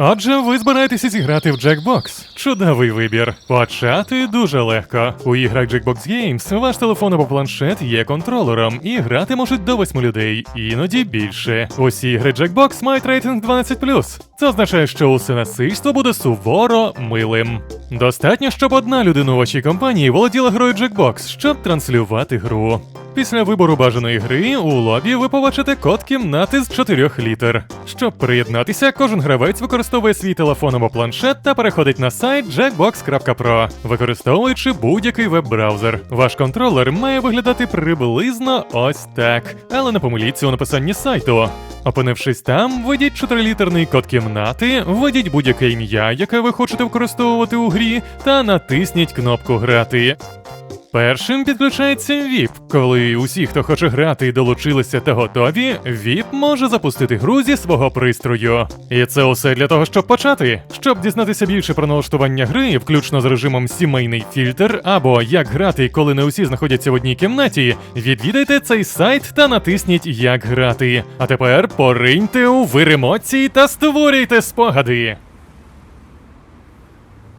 Отже, ви збираєтеся зіграти в Jackbox. Чудовий вибір. Почати дуже легко. У іграх Jackbox Games ваш телефон або планшет є контролером, і грати можуть до 8 людей, іноді більше. Усі ігри Jackbox мають рейтинг 12+. Це означає, що усе насильство буде суворо милим. Достатньо, щоб одна людина у вашій компанії володіла грою Jackbox, щоб транслювати гру. Після вибору бажаної гри у лобі ви побачите код кімнати з 4 літер. Щоб приєднатися, кожен гравець використовує свій телефон або планшет та переходить на сайт jackbox.pro, використовуючи будь-який веб-браузер. Ваш контролер має виглядати приблизно ось так, але не помиліться у написанні сайту. Опинившись там, введіть чотирилітерний код кімнати, введіть будь-яке ім'я, яке ви хочете використовувати у грі, та натисніть кнопку Грати. Першим підключається VIP. Коли усі, хто хоче грати, долучилися та готові, VIP може запустити гру зі свого пристрою. І це усе для того, щоб почати. Щоб дізнатися більше про налаштування гри, включно з режимом сімейний фільтр, або як грати, коли не усі знаходяться в одній кімнаті, відвідайте цей сайт та натисніть Як грати. А тепер пориньте у вир емоцій та створюйте спогади.